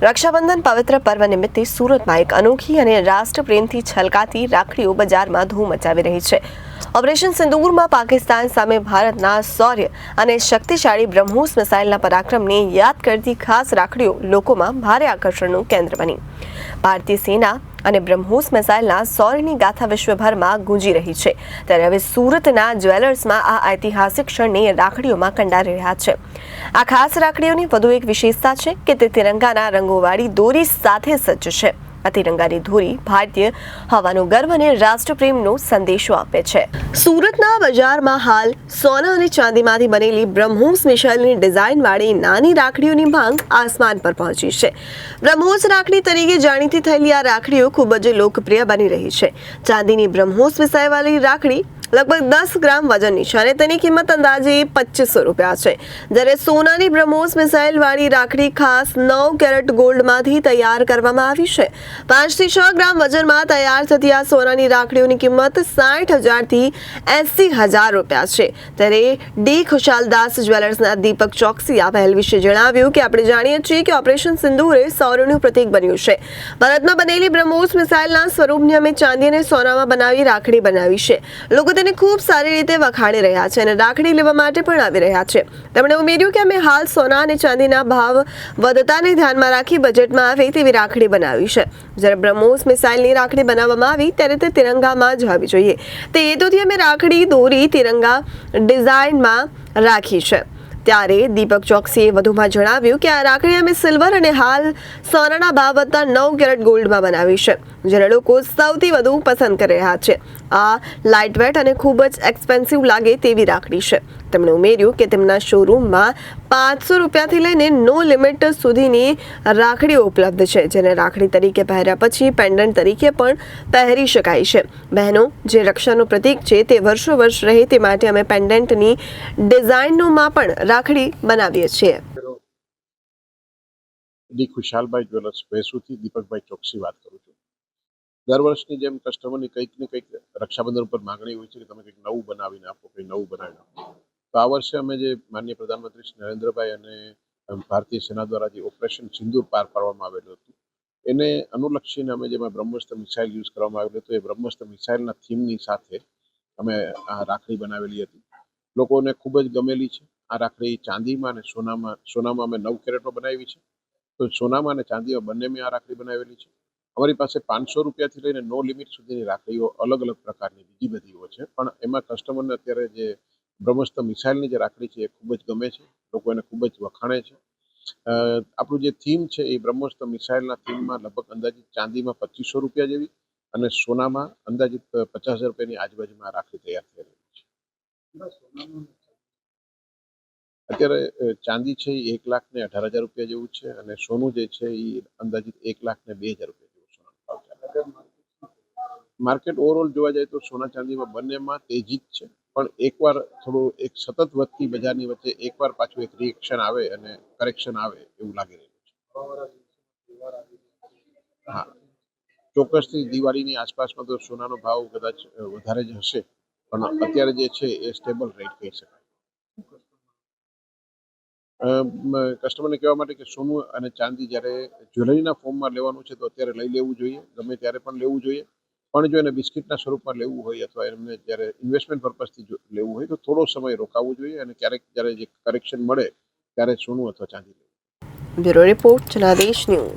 રક્ષાબંધન પવિત્ર પર્વ નિમિત્તે સુરતમાં એક અનોખી અને રાષ્ટ્રપ્રેમથી છલકાતી રાખડીઓ બજારમાં ધૂમ મચાવી રહી છે. ઓપરેશન સિંદૂરમાં પાકિસ્તાન સામે ભારતના શૌર્ય અને શક્તિશાળી બ્રહ્મોસ મિસાઇલના પરાક્રમને યાદ કરતી ખાસ રાખડીઓ લોકોમાં ભારે આકર્ષણનું કેન્દ્ર બની. ભારતીય સેના અને બ્રહ્મોસ મિસાઇલના સૌરની ગાથા વિશ્વભરમાં ગુંજી રહી છે. ત્યારે હવે સુરતના જ્વેલર્સમાં આ ઐતિહાસિક ક્ષણને રાખડીઓમાં કંડારી રહ્યા છે. આ ખાસ રાખડીઓની વધુ એક વિશેષતા છે કે તે તિરંગાના રંગોવાળી દોરી સાથે સજ્જ છે. આ તિરંગાની ધોરી ભારતીય હવાનો ગર્વ અને રાષ્ટ્રપ્રેમનો સંદેશો આપે છે. સુરતના બજારમાં હાલ સોના અને ચાંદીમાંથી બનેલી બ્રહ્મોસ મિસાઇલની ડિઝાઇનવાળી નાની રાખડીઓની માંગ આસમાન પર પહોંચી છે. બ્રહ્મોસ રાખડી તરીકે જાણીતી થયેલી આ રાખડીઓ ખૂબ જ લોકપ્રિય બની રહી છે. ચાંદીની બ્રહ્મોસ મિસાઇલવાળી રાખડી લગભગ દસ ગ્રામ વજનની છે અને તેની કિંમત અંદાજે પચીસો રૂપિયા છે. જ્યારે સોનાની બ્રહ્મોસ મિસાઇલ વાળી રાખડી ખાસ નવ કેરેટ ગોલ્ડમાંથી તૈયાર કરવામાં આવી છે. પાંચથી છ ગ્રામ વજનમાં તૈયાર થતી આ સોનાની રાખડીઓની કિંમત સાઠ હજારથી એંસી હજાર રૂપિયા છે. ત્યારે ડી ખુશાલદાસ જ્વેલર્સના દીપક ચોકસી આ પહેલ વિશે જણાવ્યું કે આપણે જાણીએ છીએ કે ઓપરેશન સિંદૂર એ સૌરનું પ્રતીક બન્યું છે. ભારતમાં બનેલી બ્રહ્મોસ મિસાઇલના સ્વરૂપને અમે ચાંદી અને સોનામાં બનાવી રાખડી બનાવી છે. લોકો તેને ખૂબ સારી રીતે વખાણી રહ્યા છે અને રાખડી લેવા માટે પણ આવી રહ્યા છે. તેમણે ઉમેર્યું કે અમે હાલ સોના અને ચાંદીના ભાવ વધતાને ધ્યાનમાં રાખી બજેટમાં આવે તેવી રાખડી બનાવી છે. જ્યારે બ્રહ્મોસ મિસાઇલની રાખડી બનાવવામાં આવી, ત્યારે તે તિરંગામાં જ હોવી જોઈએ. તે હેતુથી અમે રાખડી દોરી તિરંગા ડિઝાઇનમાં રાખી છે. ત્યારે દીપક ચોકસીએ વધુમાં જણાવ્યું કે આ રાખડી અમે સિલ્વર અને હાલ સોનાના ભાવ વધતા નવ કેરેટ ગોલ્ડમાં બનાવી છે. જેને લોકો સૌથી વધુ પસંદ કરી રહ્યા છે. આ લાઇટ વેટ અને ખૂબ જ એક્સપેન્સિવ લાગે તેવી રાખડી છે. તેમણે ઉમેર્યું કે તેમના શોરૂમમાં પાંચસો રૂપિયાથી લઈને નો લિમિટ સુધીની રાખડીઓ ઉપલબ્ધ છે, જેને રાખડી તરીકે પહેર્યા પછી પેન્ડન્ટ તરીકે પણ પહેરી શકાય છે. બહેનો, જે રક્ષાનું પ્રતીક છે તે વર્ષો વર્ષ રહે તે માટે અમે પેન્ડન્ટની ડિઝાઇનોમાં પણ રાખડી બનાવીએ છીએ. ડી ખુશાલભાઈ જ્વેલર્સ ભેસુથી દીપકભાઈ ચોકસી વાત કરું છું. દર વર્ષની જેમ કસ્ટમરની કંઈક ને કંઈક રક્ષાબંધન ઉપર માંગણી હોય છે કે તમે કંઈક નવું બનાવીને આપો કંઈક નવું બનાવીને આપો. તો આ વર્ષે અમે જે માનનીય પ્રધાનમંત્રી શ્રી નરેન્દ્રભાઈ અને ભારતીય સેના દ્વારા જે ઓપરેશન સિંદૂર પાર પાડવામાં આવેલું હતું, એને અનુલક્ષીને અમે જેમાં બ્રહ્મસ્ત્ર મિસાઇલ યુઝ કરવામાં આવેલું હતું, એ બ્રહ્મસ્ત્ર મિસાઇલના થીમની સાથે અમે આ રાખડી બનાવેલી હતી. લોકોને ખૂબ જ ગમેલી છે. આ રાખડી ચાંદીમાં અને સોનામાં સોનામાં અમે નવ કેરેટો બનાવી છે. તો સોનામાં અને ચાંદીમાં બંને મેં આ રાખડી બનાવેલી છે. અમારી પાસે પાંચસો રૂપિયાથી લઈને નો લિમિટ સુધીની રાખડીઓ અલગ અલગ પ્રકારની બીજી બધીઓ છે. પણ એમાં કસ્ટમરને અત્યારે જે બ્રહ્મસ્ત્ર મિસાઇલની જે રાખડી છે એ ખૂબ જ ગમે છે. લોકો એને ખૂબ જ વખાણે છે. આપણું જે થીમ છે એ બ્રહ્મસ્ત્ર મિસાઇલના થીમમાં લગભગ અંદાજિત ચાંદીમાં પચીસો રૂપિયા જેવી અને સોનામાં અંદાજિત પચાસ હજાર રૂપિયાની આજુબાજુમાં રાખડી તૈયાર થઈ રહી છે. અત્યારે ચાંદી છે એ એક લાખ ને અઢાર હજાર રૂપિયા જેવું છે અને સોનું જે છે એ અંદાજિત એક લાખ ને બે હજાર રૂપિયા જેવું સોનાનો ભાવ ચાલે માર્કેટ ઓવરઓલ જોવા જાય તો સોના ચાંદીમાં બંનેમાં તેજી જ છે. પણ એકવાર થોડું એક સતત વધતી બજારની વચ્ચે એકવાર પાછું એક રિએક્શન આવે અને કરેક્શન આવે એવું લાગી રહ્યું છે. હા. ચોક્કસથી દિવાળીની આસપાસમાં તો સોનાનો ભાવ કદાચ વધારે જ હશે. પણ અત્યારે જે છે એ સ્ટેબલ રેટ કહી શકાય. કસ્ટમરને કહેવા માટે કે સોનું અને ચાંદી જ્યારે જ્વેલરીના ફોર્મમાં લેવાનું છે તો અત્યારે લઈ લેવું જોઈએ, ગમે ત્યારે પણ લેવું જોઈએ. પણ જો એને બિસ્કિટના સ્વરૂપમાં લેવું હોય અથવા એમને જ્યારે ઇન્વેસ્ટમેન્ટ પર્પઝથી લેવું હોય તો થોડો સમય રોકાવવું જોઈએ અને ક્યારેક જ્યારે જે કરેક્શન મળે ત્યારે સોનું અથવા ચાંદી લેવું. Bureau report Janadesh news.